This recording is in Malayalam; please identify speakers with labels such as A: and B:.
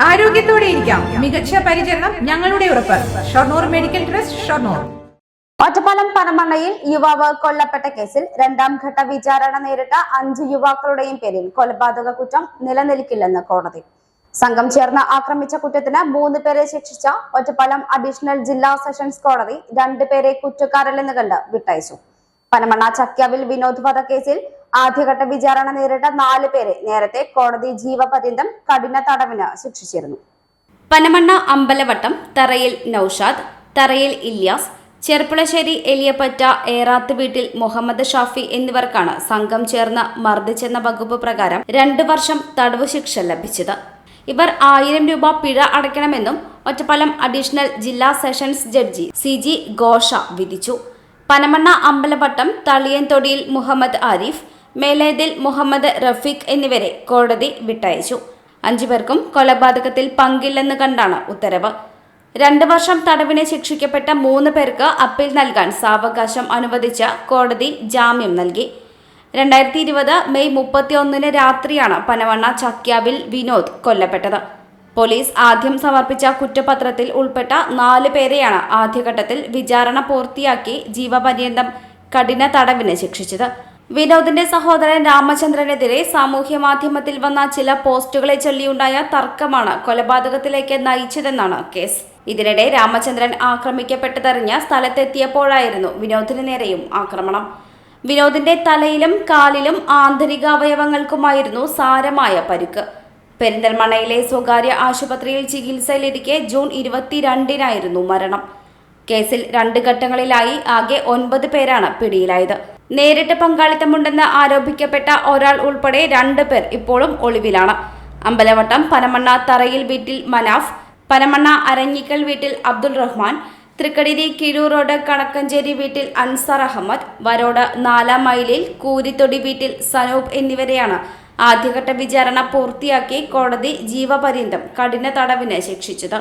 A: ആരോഗ്യത്തോടെ ഇരിക്കാം. മികച്ച പരിചരണം ഞങ്ങളുടെ ഉറപ്പ്. Shoranur medical trust Shoranur.
B: Ottapalam പനമണ്ണയിൽ യുവാവ് കൊല്ലപ്പെട്ട കേസിൽ രണ്ടാം ഘട്ട വിചാരണ നേരിട്ട അഞ്ച് യുവാക്കളുടെയും പേരിൽ കൊലപാതക കുറ്റം നിലനിൽക്കില്ലെന്ന് കോടതി. സംഘം ചേർന്ന് ആക്രമിച്ച കുറ്റത്തിന് മൂന്ന് പേരെ ശിക്ഷിച്ച ഒറ്റപ്പാലം അഡീഷണൽ ജില്ലാ സെഷൻസ് കോടതി രണ്ടുപേരെ കുറ്റക്കാരല്ലെന്ന് കണ്ട് വിട്ടയച്ചു. പനമണ്ണ ചക്യാവിൽ വിനോദ് വധക്കേസിൽ ആദ്യഘട്ട വിചാരണ നേരിട്ട നാല് പേരെ നേരത്തെ കോടതി ജീവപര്യന്തം കഠിന തടവിന് ശിക്ഷിച്ചിരുന്നു.
C: പനമണ്ണ അമ്പലവട്ടം തറയിൽ നൌഷാദ് തറയിൽ ഇല്യാസ് ചെർപ്പുളശ്ശേരി എലിയപ്പറ്റ ഏറാത്ത് വീട്ടിൽ മുഹമ്മദ് ഷാഫി എന്നിവർക്കാണ് സംഘം ചേർന്ന് മർദ്ദിച്ചെന്ന വകുപ്പ് പ്രകാരം രണ്ട് വർഷം തടവ് ശിക്ഷ ലഭിച്ചത്. ഇവർ ആയിരം രൂപ പിഴ അടയ്ക്കണമെന്നും ഒറ്റപ്പാലം അഡീഷണൽ ജില്ലാ sessions judge C G Ghosha വിധിച്ചു. പനമണ്ണ അമ്പലവട്ടം തളിയൻതൊടിയിൽ മുഹമ്മദ് ആരിഫ് മേലേതിൽ മുഹമ്മദ് റഫീഖ് എന്നിവരെ കോടതി വിട്ടയച്ചു. അഞ്ചു പേർക്കും കൊലപാതകത്തിൽ പങ്കില്ലെന്ന് കണ്ടാണ് ഉത്തരവ്. രണ്ട് വർഷം തടവിന് ശിക്ഷിക്കപ്പെട്ട മൂന്ന് പേർക്ക് അപ്പീൽ നൽകാൻ സാവകാശം അനുവദിച്ച കോടതി ജാമ്യം നൽകി. രണ്ടായിരത്തി ഇരുപത് മെയ് മുപ്പത്തിയൊന്നിന് രാത്രിയാണ് പനവണ്ണ ചക്യാവിൽ വിനോദ് കൊല്ലപ്പെട്ടത്. പോലീസ് ആദ്യം സമർപ്പിച്ച കുറ്റപത്രത്തിൽ ഉൾപ്പെട്ട നാല് പേരെയാണ് ആദ്യഘട്ടത്തിൽ വിചാരണ പൂർത്തിയാക്കി ജീവപര്യന്തം കഠിന തടവിന് ശിക്ഷിച്ചത്. വിനോദിന്റെ സഹോദരൻ രാമചന്ദ്രനെതിരെ സാമൂഹ്യ മാധ്യമത്തിൽ വന്ന ചില പോസ്റ്റുകളെ ചൊല്ലിയുണ്ടായ തർക്കമാണ് കൊലപാതകത്തിലേക്ക് നയിച്ചതെന്നാണ് കേസ്. ഇതിനിടെ രാമചന്ദ്രൻ ആക്രമിക്കപ്പെട്ടതറിഞ്ഞ സ്ഥലത്തെത്തിയപ്പോഴായിരുന്നു വിനോദിന് നേരെയും ആക്രമണം. വിനോദിന്റെ തലയിലും കാലിലും ആന്തരിക അവയവങ്ങൾക്കുമായിരുന്നു സാരമായ പരുക്ക്. പെരിന്തൽമണയിലെ സ്വകാര്യ ആശുപത്രിയിൽ ചികിത്സയിലിരിക്കെ ജൂൺ ഇരുപത്തിരണ്ടിനായിരുന്നു മരണം. കേസിൽ രണ്ട് ഘട്ടങ്ങളിലായി ആകെ ഒൻപത് പേരാണ് പിടിയിലായത്. നേരിട്ട് പങ്കാളിത്തമുണ്ടെന്ന് ആരോപിക്കപ്പെട്ട ഒരാൾ ഉൾപ്പെടെ രണ്ട് പേർ ഇപ്പോഴും ഒളിവിലാണ്. അമ്പലവട്ടം പനമണ്ണ തറയിൽ വീട്ടിൽ മനാഫ് പനമണ്ണ അരഞ്ഞിക്കൽ വീട്ടിൽ അബ്ദുൾ റഹ്മാൻ തൃക്കടിരി കിഴൂർ റോഡ് കണക്കഞ്ചേരി വീട്ടിൽ അൻസാർ അഹമ്മദ് വരോട് നാലാം മൈലിൽ കൂരിത്തൊടി വീട്ടിൽ സനൂപ് എന്നിവരെയാണ് ആദ്യഘട്ട വിചാരണ പൂർത്തിയാക്കി കോടതി ജീവപര്യന്തം കഠിന തടവിന് ശിക്ഷിച്ചത്.